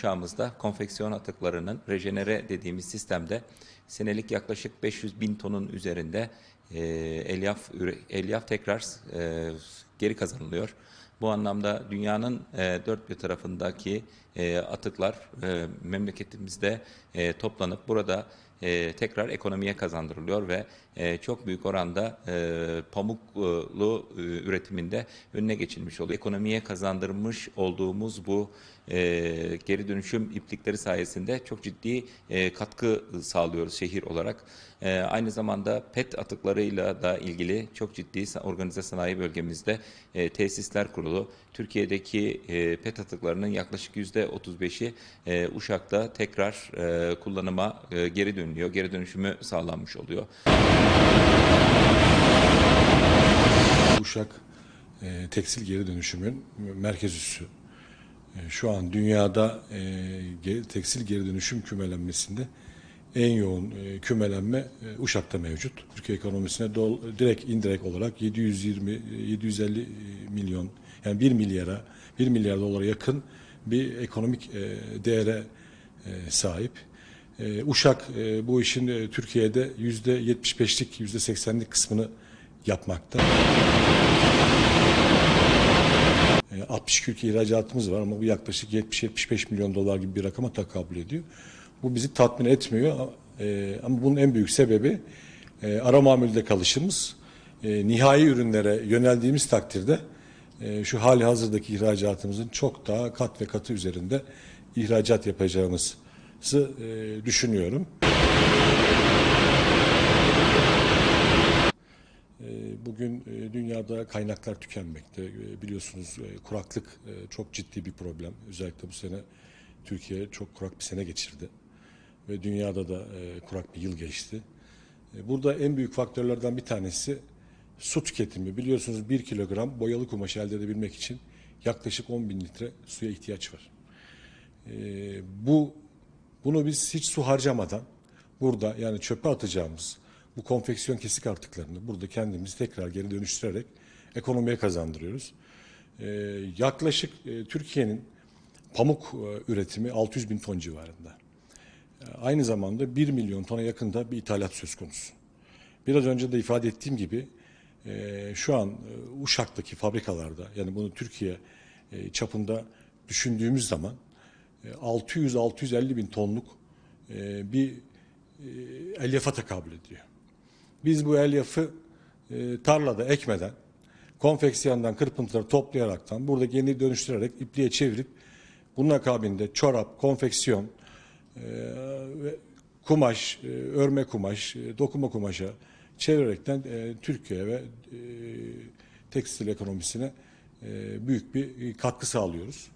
fabrikamızda konfeksiyon atıklarının rejenere dediğimiz sistemde senelik yaklaşık 500 bin tonun üzerinde e, elyaf, elyaf tekrar e, geri kazanılıyor. Bu anlamda dünyanın e, dört bir tarafındaki e, atıklar e, memleketimizde e, toplanıp burada e, tekrar ekonomiye kazandırılıyor ve e, çok büyük oranda e, pamuklu e, üretiminde önüne geçilmiş oluyor. Ekonomiye kazandırmış olduğumuz bu e, geri dönüşüm iplikleri sayesinde çok ciddi e, katkı sağlıyoruz şehir olarak. E, aynı zamanda PET atıklarıyla da ilgili çok ciddi organize sanayi bölgemizde e, tesisler kurulu. Türkiye'deki e, PET atıklarının yaklaşık yüzde 35'i e, Uşak'ta tekrar e, kullanıma e, geri dönülüyor. Geri dönüşümü sağlanmış oluyor. Uşak e, tekstil geri dönüşümün merkez üssü. E, şu an dünyada e, tekstil geri dönüşüm kümelenmesinde en yoğun e, kümelenme e, Uşak'ta mevcut. Türkiye ekonomisine dol- direkt indirekt olarak 720 e, 750 milyon yani 1 milyara 1 milyar dolara yakın bir ekonomik e, değere e, sahip. E, Uşak e, bu işin e, Türkiye'de yüzde 75'lik yüzde 80'lik kısmını yapmakta. E, 62 ülke ihracatımız var ama bu yaklaşık 70-75 milyon dolar gibi bir rakama tekabül ediyor. Bu bizi tatmin etmiyor E, ama bunun en büyük sebebi ara mamülde kalışımız. Nihai ürünlere yöneldiğimiz takdirde şu hali hazırdaki ihracatımızın çok daha kat ve katı üzerinde ihracat yapacağımızı e, düşünüyorum. E, Bugün e, dünyada kaynaklar tükenmekte. E, Biliyorsunuz e, kuraklık e, çok ciddi bir problem. Özellikle bu sene Türkiye çok kurak bir sene geçirdi. Ve dünyada da e, kurak bir yıl geçti. E, Burada en büyük faktörlerden bir tanesi su tüketimi. Biliyorsunuz bir kilogram boyalı kumaş elde edebilmek için yaklaşık 10 bin litre suya ihtiyaç var. E, bu bunu biz hiç su harcamadan burada yani çöpe atacağımız bu konfeksiyon kesik artıklarını burada kendimiz tekrar geri dönüştürerek ekonomiye kazandırıyoruz. E, yaklaşık e, Türkiye'nin pamuk e, üretimi 600 bin ton civarında. E, aynı zamanda 1 milyon tona yakında bir ithalat söz konusu. Biraz önce de ifade ettiğim gibi e, şu an e, Uşak'taki fabrikalarda yani bunu Türkiye e, çapında düşündüğümüz zaman 600-650 bin tonluk e, bir e, elyafa tekabül ediyor. Biz bu elyafı e, tarlada ekmeden, konfeksiyondan kırpıntıları toplayaraktan, burada geri dönüştürerek ipliğe çevirip bunun akabinde çorap, konfeksiyon, kumaş, örme kumaş, dokuma kumaşa çevirerekten Türkiye ve tekstil ekonomisine büyük bir katkı sağlıyoruz.